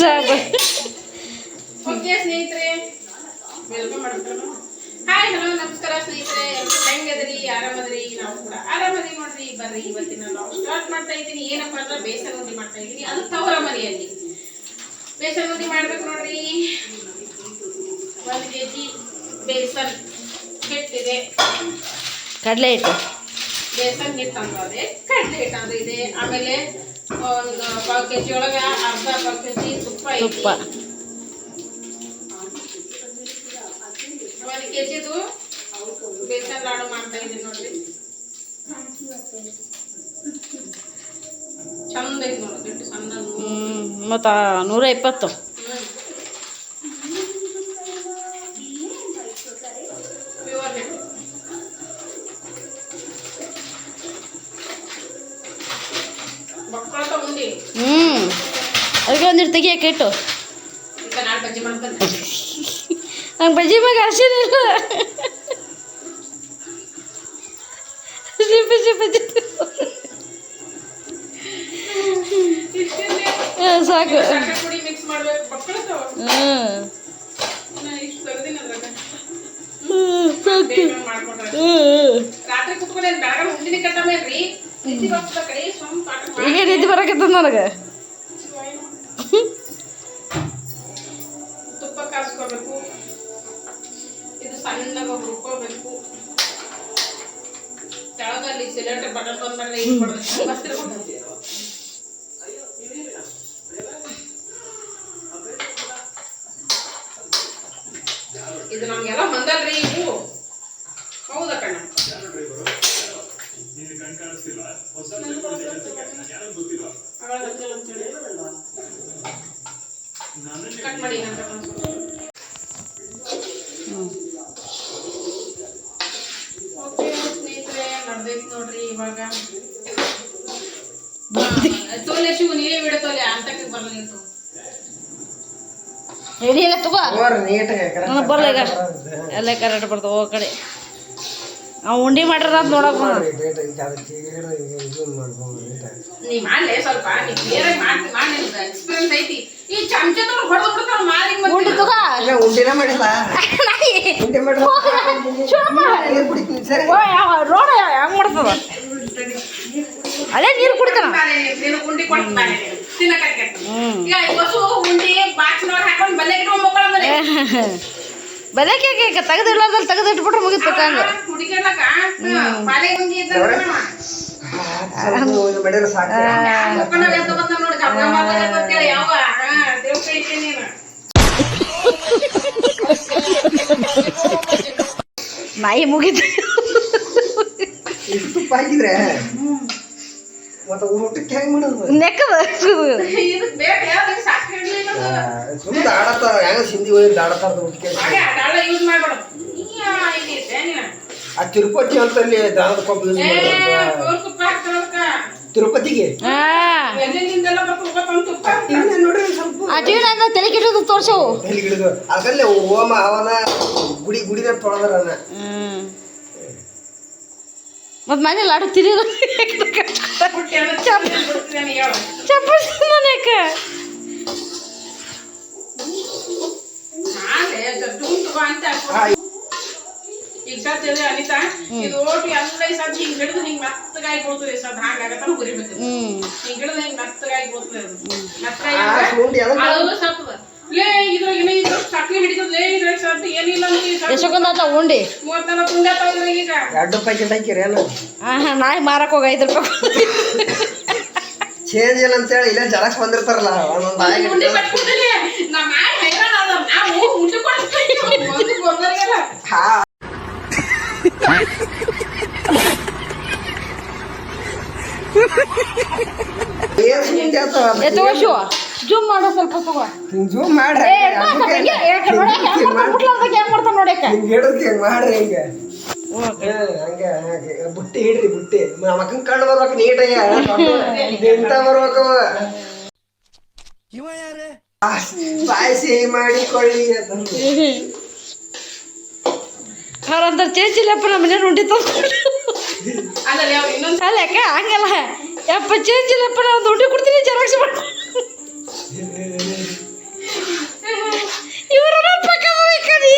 ಸಾಕು. ಓಕೆ ಸ್ನೇಹಿತರೆ. ವೆಲ್ಕಮ್ ಮಾಡ್ತಾರೆ ಹಾಯ್ ಹಲೋ ನಮಸ್ಕಾರ ಸ್ನೇಹಿತರೆ. ಎಲ್ರು ಹೆಂಗದ್ರಿ ಆರಾಮದ್ರಿ ನಾವು ಕೂಡ ಆರಾಮದಿ ನೋಡ್ರಿ. ಬರ್ರಿ ಇವತ್ತಿನ ನಾವು ಸ್ಟಾರ್ಟ್ ಮಾಡ್ತಾ ಇದ್ದೀನಿ. ಏನಪ್ಪಾ ಅಂದ್ರೆ ಬೇಸನ್ ಉಂಡಿ ಮಾಡ್ತಾ ಇದ್ದೀನಿ. ಅದು ತವರ ಮನೆಯಲ್ಲಿ. ಬೇಸನ್ ಉಂಡಿ ಮಾಡ್ಬೇಕು ನೋಡ್ರಿ. ಒಂದು ಕೆ ಜಿ ಬೇಸನ್ ಹಿಟ್ಟಿದೆ. ಕಡಲೆ ಹಿಟ್ಟು. ಬೇಸನ್ ಹಿಟ್ಟು ಅಂದ್ರೆ ಕಡಲೆ ಹಿಟ್ಟು ಅಂದ್ರೆ ಇದೆ. ಆಮೇಲೆ ಒಂದು ಪಾವು ಕೆ ಜಿ ಒಳಗೆ ಅರ್ಧ ಪಾವ್ ಕೆ ಜಿ ತುಪ್ಪ ತುಪ್ಪ. ಒಂದು ಕೆ ಜಿದು ಬೇಸನ್ ಲಾಡು ಮಾಡ್ತಾ ಇದ್ದೀನಿ ನೋಡ್ರಿ. ಚಂದ ಐತೆ ನೋಡಿ ಹಿಟ್ಟು ಸಣ್ಣ ಹ್ಞೂ ಮತ್ತು ನೂರ ಇಪ್ಪತ್ತು. ಹ್ಞೂ ಅದಕ್ಕೆ ಒಂದಿಟ್ಟು ತೆಗಿಯಕ್ಕೆ ಇಟ್ಟು. ನಂಗೆ ಬಜ್ಜಿ ಮ್ಯಾಗ ಅರ್ಶಿನ ಇಲ್ಲ. ಬಜ್ಜಿ ಬಜ್ಜಿ ಸಾಕು. ಹ್ಞೂ ಈಗ ರೀತಿ ಬರಕತ್ತದ ನನಗೆ? ತುಪ್ಪ ಕಾಸ್ಕೋಬೇಕು. ಇದು ಸಣ್ಣಗ ರುಬ್ಕೋಬೇಕು ಕೆಳಗಲ್ಲಿ ಸಿಲಿಂಡರ್ ಬಟನ್ ಬಂದ್ ಮಾಡ್ರೆ ಇದು ಬಡದು ಬರ್ತಿರ್ಬೇಕು ಇದು ನಮ್ಗೆಲ್ಲ ಬಂದಲ್ರಿ ಇವು ನಡ್ದೈತ್ ನೋಡ್ರಿ ಇವಾಗ ತೋಲೆ ಶಿವ ಅಂತಕ್ಕೆ ಬರಲಿ ತಗೋ ಬರಲ್ಲ ಈಗ. ಎಲ್ಲ ಕರೆಕ್ಟ್ ಬರ್ತಾವ ಕಡೆ. ಉಂಡಿ ಮಾಡ್ಯಾರ ಅಂತ ನೋಡಕ್ ಉಂಡಿ ತಗೋ. ರೋಡ ಹೆಂಗ್ ಮಾಡ್ತದ? ಅದೇ ನೀರು ಕುಡಿತಾನ? ನೀನು ಉಂಡಿ ಕೊಡ್ತಾನೆ ತಿನ್ನಕ್ಕೆ ಹ್ಮ್. ಬದಕ್ಕೆ ತೆಗೆದು ಇಲ್ಲದಲ್ಲಿ ತೆಗೆದು ಇಟ್ಬಿಟ್ರೆ ಮುಗಿತು ಕೈ ನಾಯಿ ಮುಗಿತು. ಇಷ್ಟು ಪಾಕಿದ್ರೆ? ಮತ್ತೆ ಊಟಕ್ಕೆ ಹೆಂಗ್ ಮಾಡೋದು ಅದು. ಸುಮ್ಮನೆ ಆಡತ್ತಾರ ಹೆಂಗ ಸಿಂಧಿ ಒಳಗೆ ಆಡತ್ತಾರ ಊಟಕ್ಕೆ ಹಾಗೆ ಅದೆಲ್ಲ ಯೂಸ್ ಮಾಡ್ಬೇಡ. ನೀ ಇದೈತೆ ನೀನು? ಆ ತಿರುಪತಿ ಅಂತಲ್ಲಿ ದಾನದ ಕೊಬ್ಬು ಯೂಸ್ ತಿರುಪತಿಗೆ? ನನ್ನ ತಲೆ ಕೆಟ್ಟದು ತೋರ್ಸವು ಎಲ್ಲಿ ಹಿಡಿದು ಅದಲ್ಲೇ ಹೋಮ ಹವನ ಗುಡಿ ಗುಡಿನ ತೊಳೆದ್ರನ್ನ ಹ್ಮ್. ಮನೇಲಿ ಸದ್ ಹಾಗಾಗತ್ತ ಹುರಿಬೇಕು ಹ್ಮ್. ಸಕ್ರಿ ಹಿಡಿತದೆ ಲೇ ಇದ್ರಾಗ ಏನಿಲ್ಲ ಎಷ್ಟೊಂದು ಆತ ಉಂಡಿ. ತುಂಡಾತಾವ ಇದ್ರಾಗ ಈಗ. ಎರಡು ಪ್ಯಾಕೆಟ್ ಹಾಕಿರಿ ಏನು? ಹಾ ನಾಯಿ ಮಾರಕ್ ಹೋಗ ಐದು ರೂಪಾಯಿ ಚೇಂಜ್ ಇಲ್ಲ ಅಂತೇಳಿ ಇಲ್ಲೇ ಜನಕ್ಕೆ ಬಂದಿರ್ತಾರಲ್ಲ ಒಂದೊಂದು ಬಾಯಿಗೆ ಉಂಡಿ ಕಟ್ಬಿಡ್ತೀನಿ ನಮ್ಮ ಆಯ್ ಹೈರಾಣ ಅದ ನಾವು ಉಂಡಿ ಕೊಡ್ತೀವಿ ಒಂದು ಗೊಂದರಿಗೆಲ್ಲ ಹಾ. ಏನ್ ಶಿವ? ಜೂಮ್ ಮಾಡೋ ಸ್ವಲ್ಪ ತಗೋ. ಹಿಂಗ್ zoom ಮಾಡ್ರಿ. ಏ ಹಿಂಗೆ ಯಾಕೆ ನೋಡಕ್ಕೆ ಹೆಂಗ್ ಮಾಡ್ತಾನ ಮುಟ್ಲಾರ್ದಾಗ ಹೆಂಗ್ ಮಾಡ್ತಾನ ನೋಡಕ್ಕೆ ಹಿಂಗ್ ಹಿಡಿದ್ಕೆ ಹಿಂಗ್ ಮಾಡ್ರಿ ಹಿಂಗ. ಹಾ, ಹಂಗೆ ಹಂಗೆ. ಬುಟ್ಟಿ ಹಿಡ್ರಿ ಬುಟ್ಟಿ. ಮಕ್ಕನ್ ಕಂಡು ಬರ್ಬೇಕು ನೀಟಾಗಿ. ನಿಂತ ಬರ್ಬೇಕು. ಅವ. ಆ, ಬಾಯಿ ಸಿಹಿ ಮಾಡಿಕೊಳ್ಳಿ. ಅವ್ರಂತ ಚೇಂಜ್ ಇಲ್ಲಪ್ಪ ನಮ್ಮ ಮನೇಲಿ ಉಂಡಿ ತಂದ್ಕೊಂಡು ಅಲ್ಲ ಯಾವ ಇನ್ನೊಂದು ಅಲ್ಲ ಅಕ್ಕ ಹಂಗಲ್ಲ. ಯಪ್ಪ ಚೇಂಜ್ ಇಲ್ಲಪ್ಪ ನಾ ಒಂದು ಉಂಡಿ ಕೊಡ್ತೀನಿ ಜೆರಾಕ್ಸ್ ಮಾಡಿ. ಮಾಡಿಕೊಡು ಇವರನ್ನ ಪಕ್ಕ ಬೇಕಾದ್ರೆ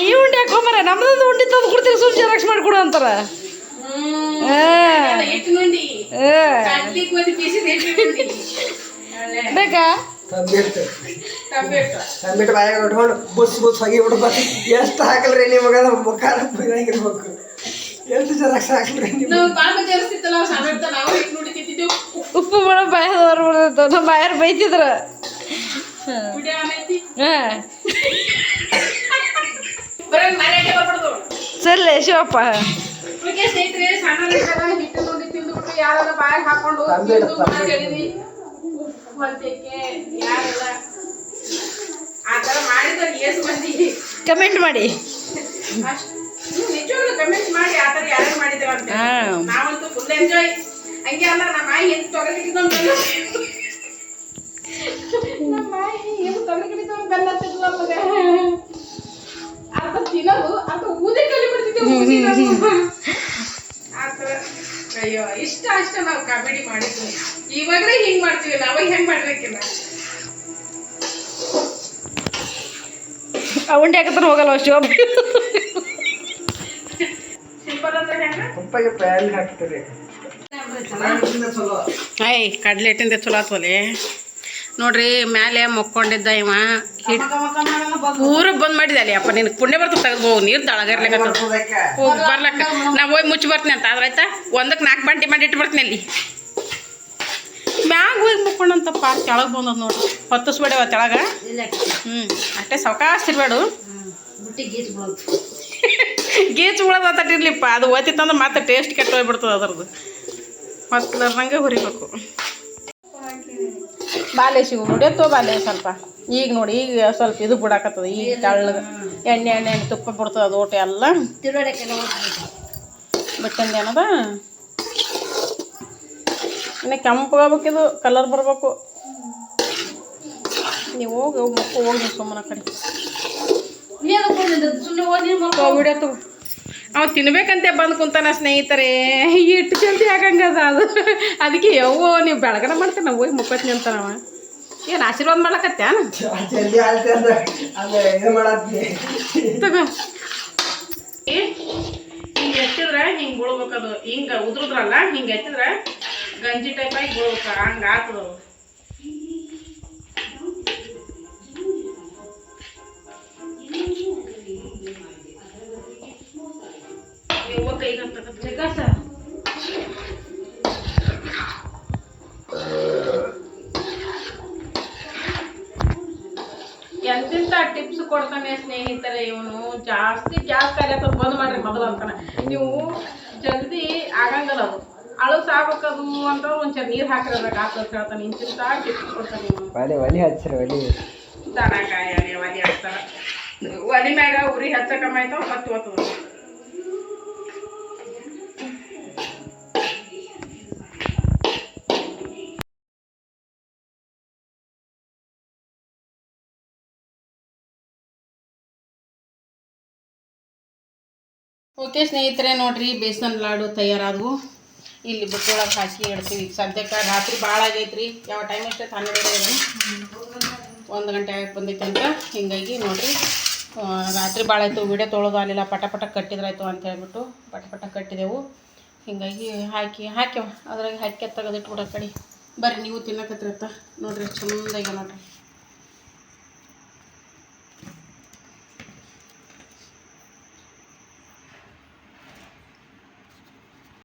ಈ ಉಂಡೆ ಹಾಕೊಂಬರ ನಮ್ದೊಂದು ಉಂಡಿ ತಂದು ಕೊಡ್ತೀರಿ ಸುಮ್ ಜೆರಾಕ್ಸ್ ಮಾಡಿಕೊಡು ಅಂತಾರ. ಬೇಕಾ? ಟೊಮೆಟೊ ಬಾಯಾಗ ಹೊಡ್ಕೊಂಡು ಬುಸ್ ಬುಸ್ ಎಷ್ಟು ಹಾಕಲ್ರಿ ನಿಮಗ ಮುಖ ಎಷ್ಟು ಜನ ನೀವು ಸಣ್ಣ ನಾವು ಉಪ್ಪು ಬಾಯದವ್ರು ಬರ್ತಿತ್ತು ನಮ್ಮ ಬಾಯಾರು ಬೈತಿದ್ರ. ವಿಡಿಯೋ ಬರೀ ಬರ್ಬಾರ್ದು ಸರಿ ಶಿವಪ್ಪ. ಅದಕ್ಕೆ ಸ್ನೇಹಿತರೆ ಸಣ್ಣ ಇದ್ದಾಗ ಹಿಟ್ಟು ನುಡಿ ತಿಂದ್ಬಿಟ್ಟು ಯಾರೆಲ್ಲ ಬಾಯಾಗ ಹಾಕೊಂಡು ತಿಂದು ಉಪ್ಪು ಯಾರೆಲ್ಲ ಆ ಥರ ಮಾಡಿದ್ರೆ ಏಸು ಮಂದಿ. ಕಮೆಂಟ್ ಮಾಡಿ. ಅಷ್ಟ್. ನಿಜವಾಗ್ಲೂ ಕಮೆಂಟ್ ಮಾಡಿ ಆ ಥರ ಯಾರು ಮಾಡಿದ್ರ ಅಂತ ನಾವಂತೂ ಫುಲ್ ಎಂಜಾಯ್ ಹಂಗೆ ಅಲ್ಲ ನಮ್ಮ ಮಾಯಿ ಹೆಂಗ್ ತೊಗಲಿಗಿದ್ದೊಂದು ನಮ್ಮ ಮಾಯಿ ಹೆಂಗ್ ತೊಗಲಿಗಿದ್ದೊಂದು ಬೆನ್ನತ್ತಿದ್ಲ ಮಗ ಅರ್ಧ ತಿನ್ನೋದು ಅರ್ಧ ಊದೇ ಕಲಿ ಬಿಡ್ತಿದ್ದೆ ಆ ಥರ. ಅಯ್ಯೋ ಇಷ್ಟ ಅಷ್ಟ ನಾವು ಕಾಮಿಡಿ ಮಾಡಿದ್ವಿ ಇವಾಗಲೇ ಹಿಂಗ್ ಮಾಡ್ತೀವಿ ನಾವು ಹೆಂಗ್ ಮಾಡ್ಬೇಕಿಲ್ಲ? ಆ ಉಂಡೆ ಹಾಕತ್ತಾನ ಹೋಗಲ್ಲ ಐ ಕಡ್ಲೆ ಹಿಟ್ಟಿಂದ ಚಲೋ ಆತ್ವಲೆ ನೋಡ್ರಿ, ಮ್ಯಾಲೆ ಮಕ್ಕೊಂಡಿದ್ದ ಇವ. ಹಿಟ್ ಪೂರ ಬಂದ್ ಮಾಡಿದೆ ಅಲ್ಲಿ ಅಪ್ಪ ನಿನ್ ಪುಣ್ಯ ಬರ್ತದೆ ತೆಗೆದು ನೀರು ತಳಗರ್ಲಿಕ್ಕೆ ಬರ್ಲಕ್ಕ. ನಾ ಹೋಗಿ ಮುಚ್ಚಿ ಬರ್ತೀನಿ ಅಂತ ಆಯ್ತಾ? ಒಂದಕ್ಕೆ ನಾಲ್ಕು ಬಂಟಿ ಮಾಡಿ ಇಟ್ಟು ಬರ್ತೀನಿ ಅಲ್ಲಿ. ಮ್ಯಾಗ ಹೋಗಿ ಮುಕ್ಕೊಂಡಂತಪ್ಪ, ಕೆಳಗೆ ಬಂದದ ನೋಡ್ರಿ. ಹೊತ್ತಿಸ್ಬೇಡವ ತೆಳಗ ಹ್ಞೂ ಅಷ್ಟೇ ಸಾವಕಾಶ ಇರ್ಬೇಡು ಗೀಚ್ ಉಳದ ತಟ್ಟಿರ್ಲಿಪ್ಪ. ಅದು ಓತಿತ್ತಂದ್ರೆ ಮತ್ತೆ ಟೇಸ್ಟ್ ಕೆಟ್ಟ ಹೋಗ್ಬಿಡ್ತದೆ ಅದ್ರದ್ದು. ಹೊತ್ತಲಾರ್ದಂಗೆ ಹುರಿಬೇಕು. ಬಾಲೆ ಸಿಗು ಮುಡಿಯತ್ತೋ ಬಾಲೆ ಸ್ವಲ್ಪ. ಈಗ ನೋಡಿ, ಈಗ ಸ್ವಲ್ಪ ಇದು ಬಿಡಾಕತ್ತದ. ಈಗ ತೆಳ್ಳಗೆ ಎಣ್ಣೆ ಎಣ್ಣೆ ಎಣ್ಣೆ ತುಪ್ಪ ಬಿಡ್ತದೆ ಅದು ಊಟ ಎಲ್ಲ. ಬಚ್ಚಂದ ಏನದ? ಇನ್ನು ಕೆಂಪಗಾಗ್ಬೇಕಿದು ಕಲರ್ ಬರಬೇಕು. ನೀವು ಹೋಗಿ ಹೋಗಿ ಸುಮ್ಮನೆ ಕಡೆ. ವಿಡಿಯೋ ತಗೋ ಅವ್ ತಿನ್ಬೇಕಂತೆ ಬಂದು ಕುಂತಾನ ಸ್ನೇಹಿತರೆ. ಇಟ್ಟು ಜಲ್ದಿ ಆಗಂಗದ ಅದು ಅದಕ್ಕೆ ಯವ್ವೋ ನೀವು ಬೆಳಗನ ಮಾಡ್ತೇನೆ ನಾವು ಹೋಗಿ ಮುಕ್ಕತ್ನಿ ಅಂತಾನವ ಏನು ಆಶೀರ್ವಾದ ತಗೋ. ಹಿಂಗೆ ಎತ್ತಿದ್ರೆ ಹಿಂಗೆ ಬೀಳ್ಬೇಕದು. ಹಿಂಗೆ ಉದ್ರದ್ರಲ್ಲ ಹಿಂಗೆ ಎತ್ತಿದ್ರೆ ಗಂಜಿ ಟೈಪ್ ಆಗಿ ಬೀಳ್ಬೇಕು. ಹಂಗೆ ಆತದ ಎಂತೆಂತ ಟಿಪ್ಸ್ ಕೊಡ್ತಾನೆ ಸ್ನೇಹಿತರೆ ಇವನು? ಜಾಸ್ತಿ ಜಾಸ್ತಿ ಆಗತ್ತ ಬಂದ್ ಮಾಡ್ರಿ ಮೊದಲು ಅಂತಾನೆ. ನೀವು ಜಲ್ದಿ ಆಗಂಗಲ್ಲ ಅದು. ಅಳು ಸಾಕದು ಅಂತ ಒಂಚೂರು ನೀರು ಹಾಕಿರೋದಾಗ ಆಗ್ತದೆ ಹೇಳ್ತಾನೆ ಇಂತಿಂತ ಟಿಪ್ಸ್ ಕೊಡ್ತಾನೆ ಇವನು? ಒಲಿ ಒಲಿ ಹಚ್ಚಿರಿ ಒಲಿ. ದನ ಕಾಯಾನೆ ಒಲಿ ಹಾಕ್ತಾರ ಒಲಿ ಮ್ಯಾಗ ಉರಿ ಹಚ್ಚಕಮ್ಮಾಯ್ತಾವ ಮತ್ತೆ ಓದ್ತದ ಓಕೆ ಸ್ನೇಹಿತರೆ, ನೋಡ್ರಿ, ಬೇಸನ್ ಲಾಡು ತಯಾರಾದವು. ಇಲ್ಲಿ ಬುಟ್ಟೊಳಗೆ ಹಾಕಿ ಇಡ್ತೀವಿ. ಸದ್ಯಕ್ಕೆ ರಾತ್ರಿ ಭಾಳ ಆಗೈತ್ರಿ. ಯಾವ ಟೈಮ್ ಎಷ್ಟೈತೆ ಹನ್ನೆರಡು ಒಂದು ಗಂಟೆ ಆಗಿ ಬಂದೈತೆ ಅಂತ ಹಿಂಗಾಗಿ ನೋಡ್ರಿ. ರಾತ್ರಿ ಭಾಳ ಆಯಿತು. ವಿಡಿಯೋ ತೊಳೆದು ಆಗಲಿಲ್ಲ. ಪಟ ಪಟ ಕಟ್ಟಿದ್ರಾಯ್ತು ಅಂತ ಹೇಳ್ಬಿಟ್ಟು ಪಟ ಪಟ ಕಟ್ಟಿದೆವು. ಹಿಂಗಾಗಿ ಹಾಕಿ, ಹಾಕ್ಯವ. ಅದ್ರಾಗ ಹಾಕಿ ತೆಗೆದಿಟ್ಬಿಡೋ ಕಡೆ. ಬರ್ರಿ, ನೀವು ತಿನ್ನಕತ್ತಿರತ್ತ ನೋಡ್ರಿ ಚಂದಾಗಿ ನೋಡ್ರಿ.